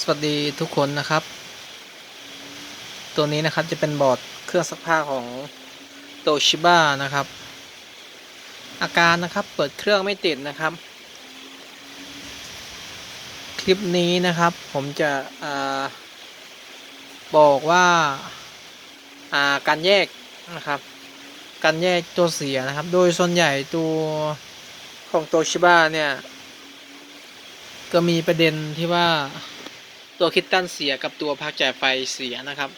สวัสดีทุกคนนะครับ ตัวนี้นะครับจะเป็นบอร์ดเครื่องซักผ้าของโตชิบ้านะครับ อาการนะครับเปิดเครื่องไม่ติดนะครับ คลิปนี้นะครับผมจะอาบอกว่าาการแยกนะครับ การแยกตัวเสียนะครับ โดยส่วนใหญ่ตัวของโตชิบ้าเนี่ย ก็มีประเด็นที่ว่า ตัวคิดตันเสียกับตัวพักจ่ายไฟเสียนะครับ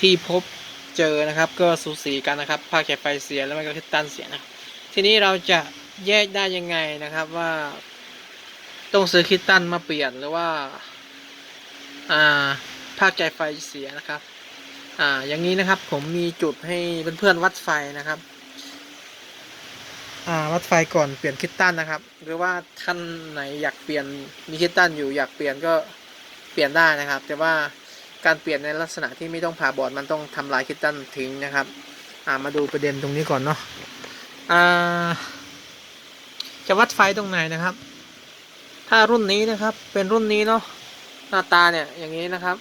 ที่พบเจอนะครับ ก็สูสีกันนะครับพักจ่ายไฟเสียแล้วมันก็คิดตันเสียนะทีนี้เราจะแยกได้ยังไงนะครับว่าต้องซื้อคิดตันมาเปลี่ยนหรือว่าอ่าภาคจ่ายไฟเสียนะครับ อ่า อย่างนี้นะครับผมมีจุดให้เพื่อนๆวัดไฟนะครับ วัดไฟก่อนเปลี่ยนคิดตันนะครับ หรือว่าท่านไหนอยากเปลี่ยนมีคิดตันอยู่อยากเปลี่ยนก็เปลี่ยนได้นะครับ แต่ว่าการเปลี่ยนในลักษณะที่ไม่ต้องผ่าบอร์ดมันต้องทำลายคิดตันทิ้งนะครับมาดูประเด็นตรงนี้ก่อนเนาะจะวัดไฟตรงไหนนะครับ ถ้ารุ่นนี้นะครับเป็นรุ่นนี้เนาะหน้าตาเนี่ยอย่างนี้นะครับ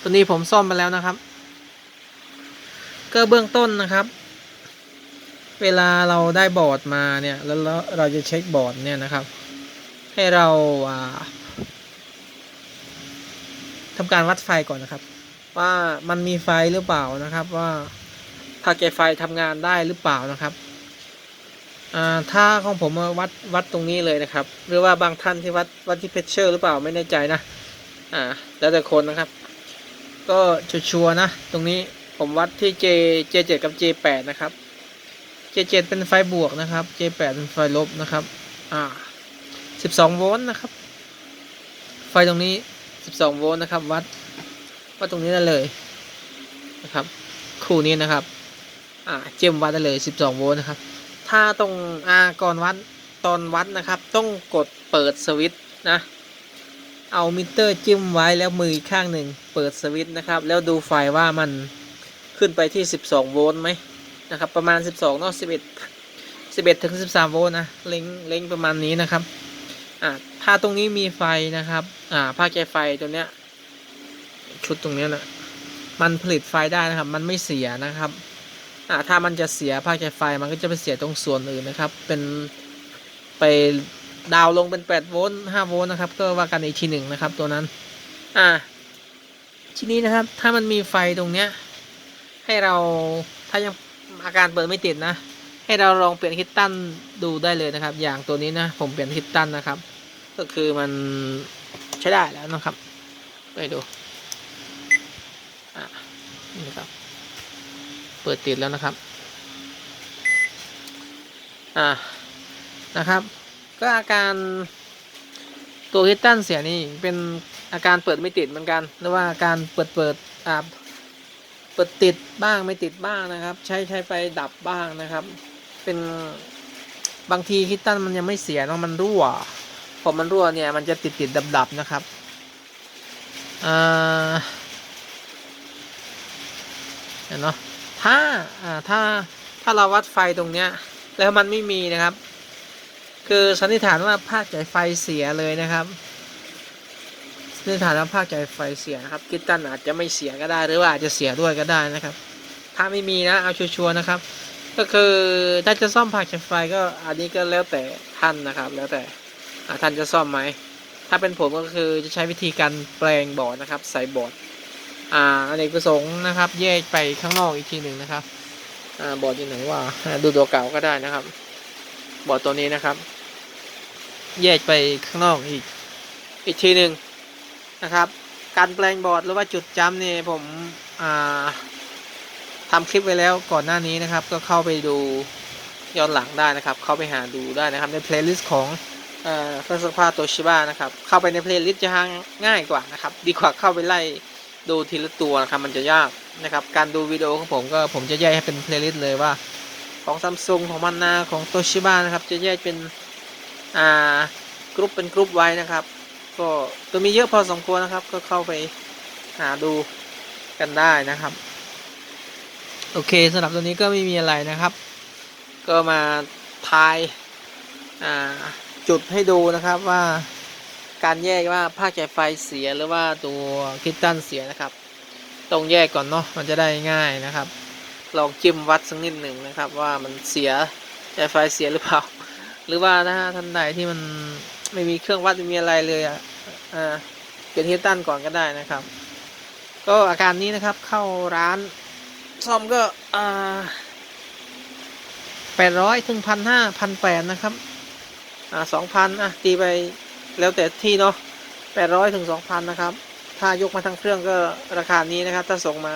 ตัวนี้ผมซ่อมไปแล้วนะครับ ก็เบื้องต้นนะครับ เวลาเราได้บอร์ดมาเนี่ยแล้วเราเราจะเช็คบอร์ดเนี่ยนะครับ ให้เราอ่าทำการวัดไฟก่อนนะครับ ว่ามันมีไฟหรือเปล่านะครับว่าถ้าแกไฟทำงานได้หรือเปล่านะครับถ้าของผมวัดวัดตรงนี้เลยนะครับ หรือว่าบางท่านที่วัดวัดที่เพชเชอร์หรือเปล่าไม่แน่ใจนะอ่าแล้วแต่คนนะครับ ก็ชัวร์นะ ตรงนี้ผมวัดที่ J J7 กับ J8 นะครับ J7 เป็นไฟบวกนะครับ J8 เป็นไฟลบนะครับ อ่า 12 โวลต์นะครับ ไฟตรงนี้ 12 โวลต์นะครับ วัด วัดตรงนี้ได้เลยนะครับ คู่นี้นะครับ อ่า เจมวัดได้เลย 12 โวลต์นะครับ ถ้าตรงอ่าก่อนวัด ตอนวัดนะครับ ต้องกดเปิดสวิตช์นะ เอามิเตอร์จิ้มไว้แล้วมืออีกข้างหนึ่งเปิดสวิตช์นะครับ แล้วดูไฟว่ามันขึ้นไปที่ 12 โวลต์ไหม นะครับประมาณ 12เนาะ11 11ถึง13 โวลต์นะเล็งเล็งประมาณนี้นะครับอ่าถ้าตรงนี้มีไฟนะครับอ่าภาคใจไฟตัวเนี้ยชุดตรงเนี้ยนะมันผลิตไฟได้นะครับ มันไม่เสียนะครับอ่าถ้ามันจะเสียภาคใจไฟมันก็จะไปเสียตรงส่วนอื่นนะครับ เป็นไปดาวลงเป็น 8 โวลต์5โวลต์นะครับ ก็ว่ากันอีกทีหนึ่งนะครับ ตัวนั้น อ่า ทีนี้นะครับ ถ้ามันมีไฟตรงเนี้ย ให้เราถ้ายัง อาการเปิดไม่ติดนะ ให้เราลองเปลี่ยนคิตตันดูได้เลยนะครับ อย่างตัวนี้นะ ผมเปลี่ยนคิตตันนะครับ ก็คือมันใช้ได้แล้วนะครับ ไปดูอะนี่นะครับ เปิดติดแล้วนะครับ อ่านะครับ ก็อาการตัวคิตตันเสียนี่เป็นอาการเปิดไม่ติดเหมือนกัน หรือว่าอาการเปิดเปิดอ่า ปิดติดบ้างไม่ติดบ้างนะครับ ใช้ใช้ไฟดับบ้างนะครับ เป็นบางทีคิตตันมันยังไม่เสียเนาะมันรั่วพอมันรั่วเนี่ยมันจะติดติดดับดับนะครับอ่าเห็นเนาะถ้าอ่าถ้าถ้าเราวัดไฟตรงเนี้ย แล้วมันไม่มีนะครับ คือสันนิษฐานว่าภาคจ่ายไฟเสียเลยนะครับ ในฐานะภาคใจไฟเสียนะครับกิตตันอาจจะไม่เสียก็ได้หรือว่าอาจจะเสียด้วยก็ได้นะครับ ถ้าไม่มีนะเอาชัวร์ๆนะครับ ก็คือถ้าจะซ่อมภาคใจไฟก็อันนี้ก็แล้วแต่ท่านนะครับ แล้วแต่อ่าท่านจะซ่อมไหมถ้าเป็นผมก็คือจะใช้วิธีการแปลงบอร์ดนะครับ ใส่บอร์ดอ่าอเนกประสงค์นะครับ แยกไปข้างนอกอีกทีหนึ่งนะครับอ่าบอร์ดอยู่ไหนว่าดูตัวเก่าก็ได้นะครับ บอร์ดตัวนี้นะครับ แยกไปข้างนอกอีกอีกทีหนึ่ง นะครับ การแปลงบอร์ดหรือว่าจุดจำเนี่ยผมอ่าทำคลิปไว้แล้วก่อนหน้านี้นะครับ ก็เข้าไปดูย้อนหลังได้นะครับ เข้าไปหาดูได้นะครับ ในเพลย์ลิสต์ของเครื่องซักผ้าโตชิบ้านะครับ เข้าไปในเพลย์ลิสต์จะง่ายกว่านะครับ ดีกว่าเข้าไปไล่ดูทีละตัวนะครับมันจะยากนะครับ การดูวิดีโอของผมก็ผมจะแยกให้เป็นเพลย์ลิสต์เลยว่า ของซัมซุงของมันนาของโตชิบ้านะครับ จะแยกเป็นอ่ากรุ๊ปเป็นกรุ๊ปไว้นะครับ ก็ตัวมีเยอะพอสมควรนะครับ ก็เข้าไปหาดูกันได้นะครับ โอเคสำหรับตัวนี้ก็ไม่มีอะไรนะครับ ก็มาทายาจุดให้ดูนะครับว่าการแยกว่าภาคจ่ายไฟเสียหรือว่าตัวคริสตัลเสียนะครับต้องแยกก่อนเนาะมันจะได้ง่ายนะครับ ลองจิ้มวัดสักนิดหนึ่งนะครับ ว่ามันเสียจ่ายไฟเสียหรือเปล่า หรือว่าถ้าท่านใดที่มัน ไม่มีเครื่องวัดไม่มีอะไรเลยอะอ่าเปลี่ยนคริสตัลก่อนก็ได้นะครับ ก็อาการนี้นะครับเข้าร้านซ่อมก็อ่าแปดร้อยถึงพันห้าพันแปดนะครับ อ่าสองพันอะตีไปแล้วแต่ที่เนาะแปดร้อยถึงสองพันนะครับ ถ้ายกมาทั้งเครื่องก็ราคานี้นะครับ ถ้าส่งมา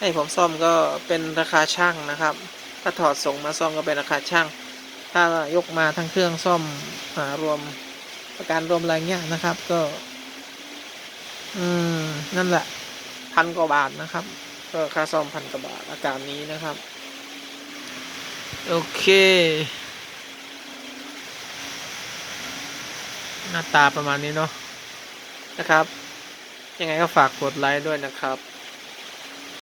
ให้ผมซ่อมก็เป็นราคาช่างนะครับ ถ้าถอดส่งมาซ่อมก็เป็นราคาช่าง ถ้ายกมาทั้งเครื่องซ่อมอ่ารวมประกันรวมอะไรเงี้ยนะครับ ก็ อืมนั่นแหละพันกว่าบาทนะครับ ก็ค่าซ่อมพันกว่าบาทอาการนี้นะครับ โอเค หน้าตาประมาณนี้เนาะนะครับ ยังไงก็ฝากกดไลค์ด้วยนะครับ